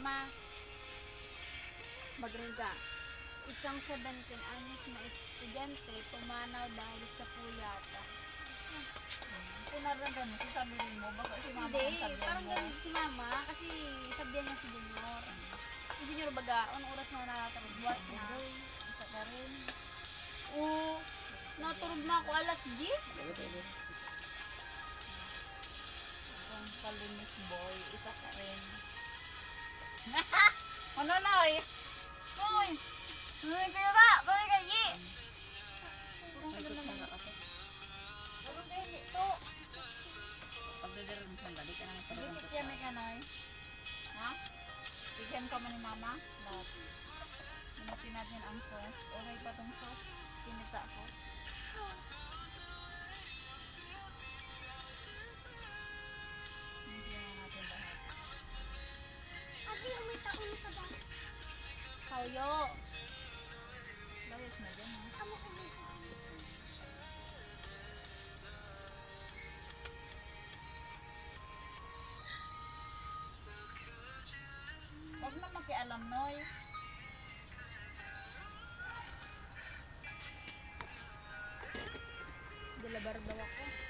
Mama, magriga. Isang 17 anyos na estudyante pumanaw dahil sa puyata. Punaran mo, sasabihin mo, baka si mama Hindi, ang sabihan parang mo. ganun si mama kasi sabihan niya si Junior. Si Junior baga, anong oras na nakatulog? Buwas na. Isa ka rin. Oo. Natulog na ako alas 10. Kung kalinis boy, isa ka rin. Ano eh? Uy! Uy, kayo ba? Uy, kayi! Ano ba yun ito? Pagdadaroon sa balik ka naman parang Dikit yan may kanoy. Ha? Bigyan ka mo ni mama? Lahat. Natin ang sauce. Okay pa tong sauce? Kinita ko. Kauyo. Layas na dyan. Huwag na makialam, Noy. Dalabar daw ako.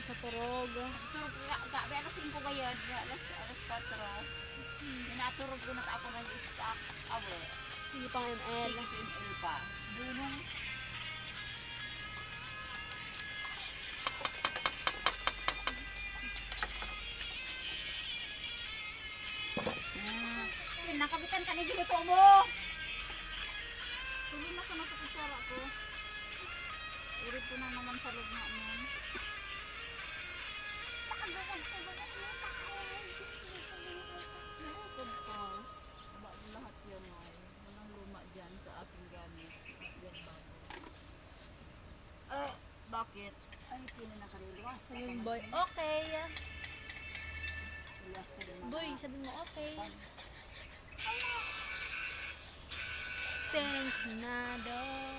Wala sa turog. Gabi alas 5 bayad. Alas alas 4. Inaturog ko na ako ng stock. Awe. Hindi pang ML. Sige, si Impel pa. Bunong. Ah, nakabitan ka ni Gilipo mo! Tuloy na sa nasa kutsara ko. Urip ko na naman sa loob na ko. Wala lahat yan ay. Walang luma dyan sa aking gamit. Yan bago. Ah, bakit? Ay, pino na kaliluwas. Ayun boy. Okay. Boy, sabi mo okay. Thank na do.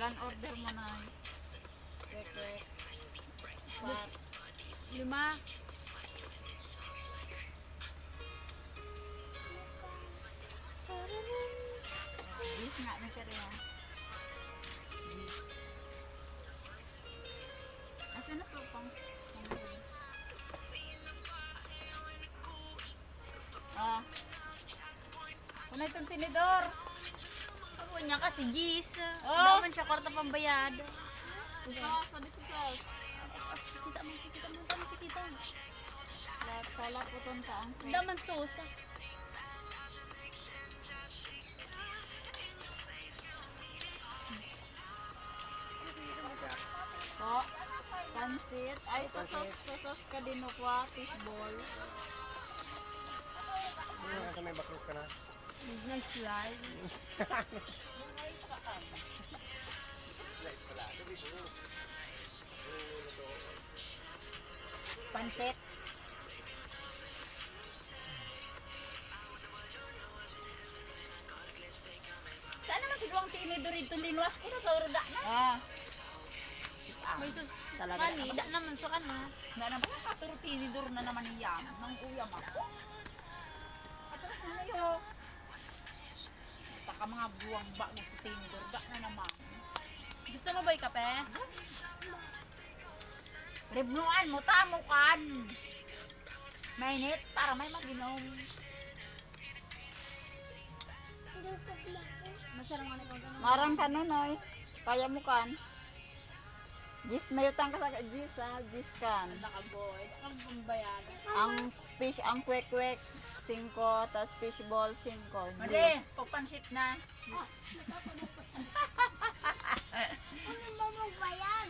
Ilan order mo na? Kwek, kwek. Pat. Lima. Bis nga na siya rin. Asa na yun? Ah. Kuna itong tinidor. Ako niya kasi gis. Oh. Wala man siya kwarta pambayad. Sauce, ano si sauce? Kita mo, kita mo, kita mo, kita mo. Pala po itong taong Wala man sosa. Po. Pansit. Ay, sasos, sasos ka din kwa. Fishball. Ano ka sa may bakrus ka na? Nice live. Pansit. Saan naman si Luang tinidor ito linuas ko na sa uruda na? Ah. May sus... Talaga Kani, da naman sa kana. Na naman ka pero tinidor na naman niya. Nang uyam ako. Na na yun. Taka mga buwang ba sa tinidor. Da na naman. Gusto mo ba yung kape? Ribnuan mo, tamo kan. Mainit para may maginom. Marang ka noy. Kaya mo kan. Gis mayutang ka sa gis ha. Gis kan. Nakaboy. Ang pambayad. Ang fish, ang kwek-kwek. 5, tapos fish ball 5. Mali, pagpansit na. Ano ba magbayad?